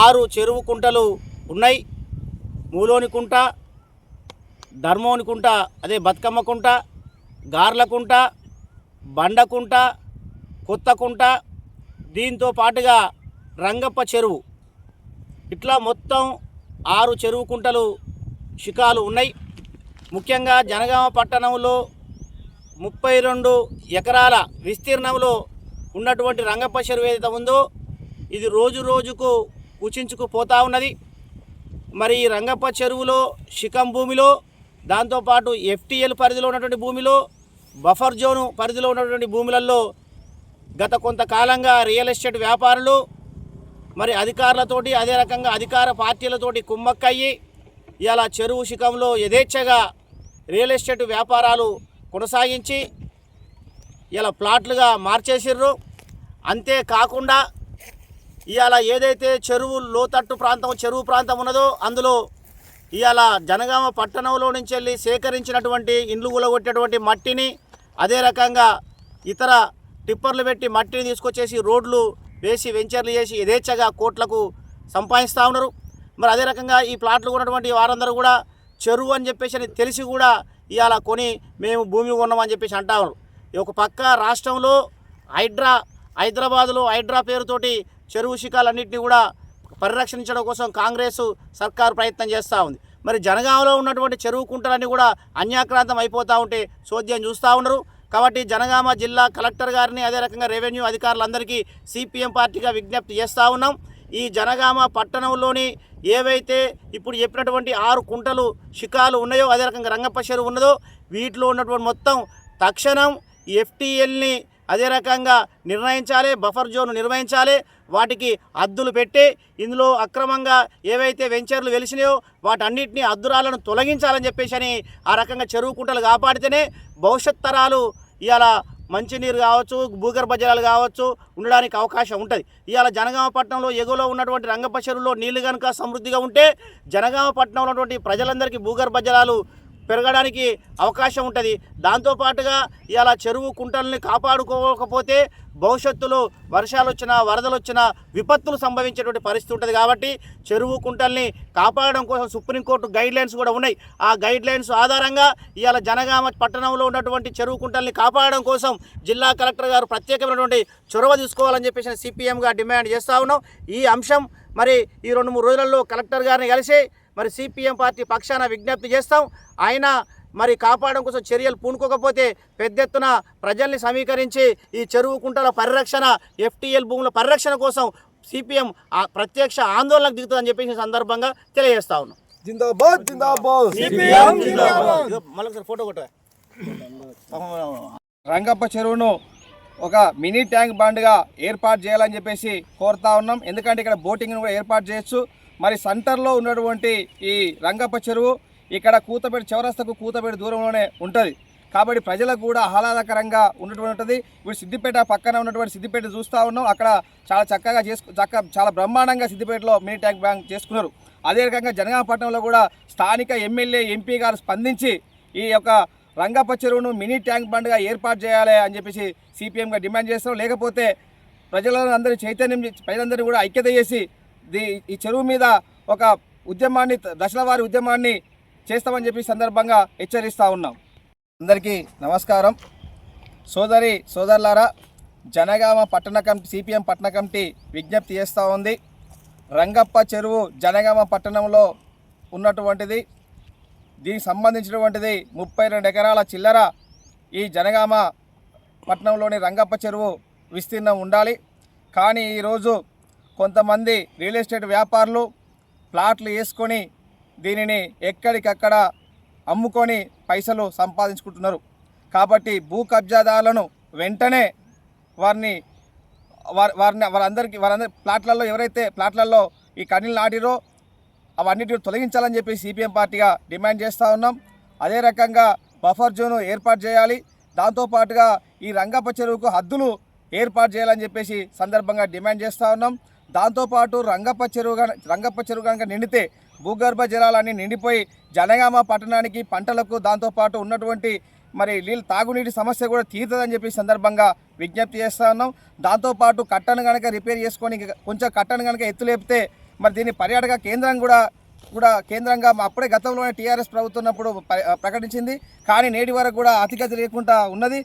ఆరు చెరువు కుంటలు ఉన్నాయి. మూలోని కుంట ధర్మోని కుంట అదే బతుకమ్మ కుంట గార్ల కుంట బండకుంట కొత్త కుంట. దీంతో పాటుగా రంగప్ప చెరువు. ఇట్లా మొత్తం ఆరు చెరువు కుంటలు శిఖాలు ఉన్నాయి. ముఖ్యంగా జనగామ పట్టణంలో ముప్పై రెండు ఎకరాల విస్తీర్ణంలో ఉన్నటువంటి రంగప్ప చెరువు ఏదైతే ఉందో ఇది రోజు రోజుకు కుచించుకుపోతూ ఉన్నది. మరి ఈ రంగప్ప చెరువులో శిఖం భూమిలో దాంతోపాటు ఎఫ్టీఎల్ పరిధిలో ఉన్నటువంటి భూమిలో బఫర్ జోను పరిధిలో ఉన్నటువంటి భూములలో గత కొంతకాలంగా రియల్ ఎస్టేట్ వ్యాపారులు మరి అధికారులతోటి అదే రకంగా అధికార పార్టీలతోటి కుమ్మక్కయ్యి ఇలా చెరువు శిఖంలో యథేచ్ఛగా రియల్ ఎస్టేట్ వ్యాపారాలు కొనసాగించి ఇలా ప్లాట్లుగా మార్చేసిర్రు. అంతేకాకుండా ఇవాళ ఏదైతే చెరువు లోతట్టు ప్రాంతం చెరువు ప్రాంతం ఉన్నదో అందులో ఇవాళ జనగామ పట్టణంలో నుంచి వెళ్ళి సేకరించినటువంటి ఇండ్లు కూలగొట్టేటువంటి మట్టిని అదే రకంగా ఇతర టిప్పర్లు పెట్టి మట్టిని తీసుకొచ్చేసి రోడ్లు వేసి వెంచర్లు చేసి యథేచ్ఛగా కోట్లకు సంపాదిస్తూ ఉన్నారు. మరి అదే రకంగా ఈ ప్లాట్లు ఉన్నటువంటి వారందరూ కూడా చెరువు అని చెప్పేసి అని తెలిసి కూడా ఇవాళ కొని మేము భూమి కొన్నామని చెప్పేసి అంటా ఉన్నారు. ఈ ఒక పక్క రాష్ట్రంలో హైడ్రా హైదరాబాదులో హైడ్రా పేరుతోటి చెరువు శిఖాలన్నింటినీ కూడా పరిరక్షించడం కోసం కాంగ్రెస్ సర్కారు ప్రయత్నం చేస్తూ ఉంది. మరి జనగామలో ఉన్నటువంటి చెరువు కుంటలన్నీ కూడా అన్యాక్రాంతం అయిపోతూ ఉంటే చోద్యం చూస్తూ ఉన్నారు కాబట్టి జనగామ జిల్లా కలెక్టర్ గారిని అదే రకంగా రెవెన్యూ అధికారులందరికీ సిపిఎం పార్టీగా విజ్ఞప్తి చేస్తూ ఉన్నాం. ఈ జనగామ పట్టణంలోని ఏవైతే ఇప్పుడు చెప్పినటువంటి ఆరు కుంటలు శిఖాలు ఉన్నాయో అదే రకంగా రంగప్ప చెరువు ఉన్నదో వీటిలో ఉన్నటువంటి మొత్తం తక్షణం ఎఫ్టీఎల్ని అదే రకంగా నిర్ణయించాలి బఫర్ జోన్ నిర్వహించాలి వాటికి అద్దులు పెట్టి ఇందులో అక్రమంగా ఏవైతే వెంచర్లు వెలిసినాయో వాటన్నిటిని అద్దురాలను తొలగించాలని చెప్పేసి అని ఆ రకంగా చెరువు కుంటలు కాపాడితేనే భవిష్యత్ తరాలు ఇవాళ మంచినీరు కావచ్చు భూగర్భ జలాలు కావచ్చు ఉండడానికి అవకాశం ఉంటుంది. ఇవాళ జనగామ పట్టణంలో ఎగువలో ఉన్నటువంటి రంగప్ప చెరువులో నీళ్ళు కనుక సమృద్ధిగా ఉంటే జనగామ పట్టణంలో ఉన్నటువంటి ప్రజలందరికీ భూగర్భ జలాలు పెరగడానికి అవకాశం ఉంటుంది. దాంతోపాటుగా ఇలా చెరువు కుంటల్ని కాపాడుకోకపోతే భవిష్యత్తులో వర్షాలు వచ్చినా వరదలు వచ్చినా విపత్తులు సంభవించేటువంటి పరిస్థితి ఉంటుంది కాబట్టి చెరువు కుంటల్ని కాపాడడం కోసం సుప్రీంకోర్టు గైడ్ లైన్స్ కూడా ఉన్నాయి. ఆ గైడ్ లైన్స్ ఆధారంగా ఇవాళ జనగామ పట్టణంలో ఉన్నటువంటి చెరువు కుంటల్ని కాపాడడం కోసం జిల్లా కలెక్టర్ గారు ప్రత్యేకమైనటువంటి చొరవ తీసుకోవాలని చెప్పేసి సిపిఎంగా డిమాండ్ చేస్తూ ఉన్నాం. ఈ అంశం మరి ఈ రెండు మూడు రోజులలో కలెక్టర్ గారిని కలిసి మరి సిపిఎం పార్టీ పక్షాన విజ్ఞప్తి చేస్తాం. ఆయన మరి కాపాడడం కోసం చర్యలు పూనుకోకపోతే పెద్ద ఎత్తున ప్రజల్ని సమీకరించి ఈ చెరువు కుంటల పరిరక్షణ ఎఫ్టీఎల్ భూముల పరిరక్షణ కోసం సిపిఎం ప్రత్యక్ష ఆందోళనకు దిగుతుందని చెప్పేసి ఈ సందర్భంగా తెలియజేస్తా ఉన్నాం. జిందాబాద్ జిందాబాద్. ఇదిగో మళ్ళీ ఒకసారి ఫోటో కొట్ట రంగప్ప చెరువును ఒక మినీ ట్యాంక్ బండ్గా ఏర్పాటు చేయాలని చెప్పేసి కోరుతా ఉన్నాం. ఎందుకంటే ఇక్కడ బోటింగ్ను కూడా ఏర్పాటు చేయొచ్చు. మరి సెంటర్లో ఉన్నటువంటి ఈ రంగప్ప చెరువు ఇక్కడ కూతపేట చౌరస్తకు కూతపేట దూరంలోనే ఉంటుంది. కాబట్టి ప్రజలకు కూడా ఆహ్లాదకరంగా ఉన్నటువంటిది ఇప్పుడు సిద్దిపేట పక్కన ఉన్నటువంటి సిద్దిపేట చూస్తూ ఉన్నాం. అక్కడ చాలా చక్కగా చేసుకు చక్క చాలా బ్రహ్మాండంగా సిద్దిపేటలో మినీ ట్యాంక్ బ్యాంక్ చేసుకున్నారు. అదే రకంగా జనగామపట్నంలో కూడా స్థానిక ఎమ్మెల్యే ఎంపీ గారు స్పందించి ఈ యొక్క రంగప్ప చెరువును మినీ ట్యాంక్ బండ్గా ఏర్పాటు చేయాలి అని చెప్పేసి సిపిఎంగా డిమాండ్ చేస్తాం లేకపోతే ప్రజలను చైతన్యం చేసి- ప్రజలందరూ కూడా ఐక్యత చేసి ఈ చెరువు మీద ఒక ఉద్యమాన్ని దశల వారి ఉద్యమాన్ని చేస్తామని చెప్పి సందర్భంగా హెచ్చరిస్తూ ఉన్నాం. అందరికీ నమస్కారం. సోదరి సోదరులారా జనగామ పట్టణ కమిటీ సిపిఎం పట్టణ కమిటీ విజ్ఞప్తి చేస్తూ ఉంది. రంగప్ప చెరువు జనగామ పట్టణంలో ఉన్నటువంటిది దీనికి సంబంధించినటువంటిది ముప్పై రెండు ఎకరాల చిల్లర ఈ జనగామ పట్టణంలోని రంగప్ప చెరువు విస్తీర్ణం ఉండాలి. కానీ ఈరోజు కొంతమంది రియల్ ఎస్టేట్ వ్యాపారులు ప్లాట్లు వేసుకొని దీనిని ఎక్కడికక్కడ అమ్ముకొని పైసలు సంపాదించుకుంటున్నారు. కాబట్టి భూ కబ్జాదారులను వెంటనే వారిని వారి వారిని వారందరికీ వారందరి ప్లాట్లలో ఎవరైతే ప్లాట్లలో ఈ కన్నీళ్ళు నాటిరో అవన్నిటిని తొలగించాలని చెప్పి సిపిఎం పార్టీగా డిమాండ్ చేస్తూ ఉన్నాం. అదే రకంగా బఫర్ జోను ఏర్పాటు చేయాలి. దాంతోపాటుగా ఈ రంగప్ప చెరువుకు హద్దులు ఏర్పాటు చేయాలని చెప్పేసి సందర్భంగా డిమాండ్ చేస్తూ ఉన్నాం. దాంతోపాటు రంగప్ప చెరువు గన- రంగప్ప చెరువు కనుక నిండితే భూగర్భ జలాలన్నీ నిండిపోయి జనగామ పట్టణానికి పంటలకు దాంతోపాటు ఉన్నటువంటి మరి నీళ్ళు తాగునీటి సమస్య కూడా తీరుతుందని చెప్పి సందర్భంగా విజ్ఞప్తి చేస్తా ఉన్నాం. దాంతోపాటు కట్టను కనుక రిపేర్ చేసుకొని కొంచెం కట్టను కనుక ఎత్తులేపితే మరి దీన్ని పర్యాటక కేంద్రం కూడా కూడా కేంద్రంగా అప్పుడే గతంలోనే టీఆర్ఎస్ ప్రభుత్వం ఉన్నప్పుడు ప్రకటించింది. కానీ నేటి వరకు కూడా అతిగతి లేకుండా ఉన్నది.